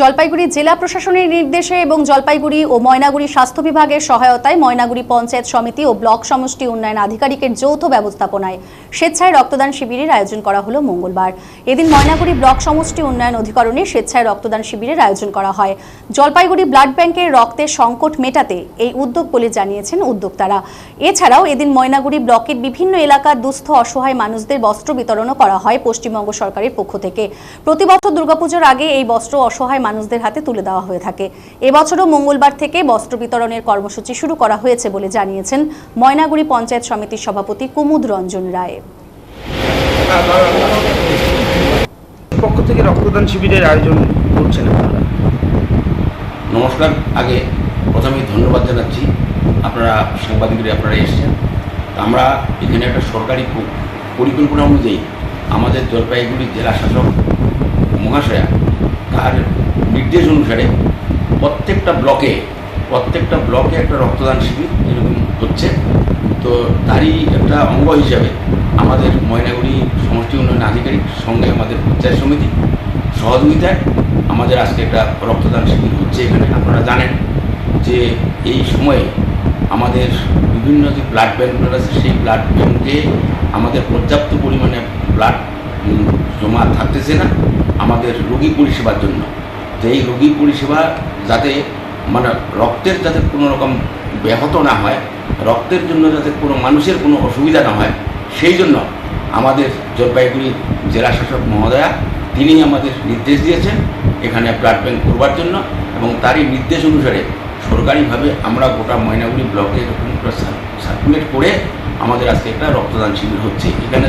জলপাইগুড়ি জেলা প্রশাসনের নির্দেশে এবং জলপাইগুড়ি ও ময়নাগুড়ি স্বাস্থ্য বিভাগের সহায়তায় ময়নাগুড়ি পঞ্চায়েত সমিতি ও ব্লক সমষ্টি উন্নয়ন আধিকারিকের যৌথ ব্যবস্থাপনায় স্বেচ্ছায় রক্তদান শিবিরের আয়োজন করা হলো মঙ্গলবার। এদিন ময়নাগুড়ি ব্লক সমষ্টি উন্নয়ন অধিকরণে স্বেচ্ছায় রক্তদান শিবিরের আয়োজন করা হয়। জলপাইগুড়ি ব্লাড ব্যাংকের রক্তের সংকট মেটাতে এই উদ্যোগ বলে জানিয়েছেন উদ্যোক্তারা। এছাড়াও এদিন ময়নাগুড়ি ব্লকের বিভিন্ন এলাকার দুস্থ, অসহায় মানুষদের বস্ত্র বিতরণও করা হয় পশ্চিমবঙ্গ সরকারের পক্ষ থেকে। প্রতি বছর দুর্গাপুজোর আগে এই বস্ত্র অসহায় মানুষদের হাতে তুলে দেওয়া হয়ে থাকে। এবছরও মঙ্গলবার থেকে বস্ত্র বিতরণের কর্মসূচি শুরু করা হয়েছে বলে জানিয়েছেন ময়নাগুড়ি পঞ্চায়েত সমিতির সভাপতি কুমুদ রঞ্জন রায়। পক্ষ থেকে রক্তদান শিবিরের আয়োজন করছেন আপনারা। নমস্কার। আগে প্রথমেই ধন্যবাদ জানাচ্ছি। আপনারা সাংবাদিকরা আপনারা এসেছেন। আমরা এখানে একটা সরকারি পরিকল্পনা অনুযায়ী আমাদের জলপাইগুড়ি জেলা শাসক মহাশয়া তার নির্দেশ অনুসারে প্রত্যেকটা ব্লকে প্রত্যেকটা ব্লকে একটা রক্তদান শিবির এরকম হচ্ছে। তো তারই একটা অঙ্গ হিসাবে আমাদের ময়নাগুড়ি সমষ্টি উন্নয়ন আধিকারিক সঙ্গে আমাদের পঞ্চায়েত সমিতি সহযোগিতায় আমাদের আজকে একটা রক্তদান শিবির হচ্ছে এখানে। আপনারা জানেন যে এই সময়ে আমাদের বিভিন্ন যে ব্লাড ব্যাঙ্কগুলো আছে, সেই ব্লাড ব্যাঙ্কে আমাদের পর্যাপ্ত পরিমাণে ব্লাড জমা থাকতেছে না। আমাদের রোগী পরিষেবার জন্য। যে এই রোগী পরিষেবা যাতে মানে রক্তের যাতে কোনো রকম ব্যাহত না হয়, রক্তের জন্য যাতে কোনো মানুষের কোনো অসুবিধা না হয়, সেই জন্য আমাদের জলপাইগুড়ি জেলা শাসক মহোদয়া তিনি আমাদের নির্দেশ দিয়েছেন এখানে ব্লাড ব্যাঙ্ক করবার জন্য এবং তারই নির্দেশ অনুসারে সরকারিভাবে আমরা গোটা ময়নাগুড়ি ব্লকে এরকম সার্কুলেট করে আমাদের আজকে একটা রক্তদান শিবির হচ্ছে। এখানে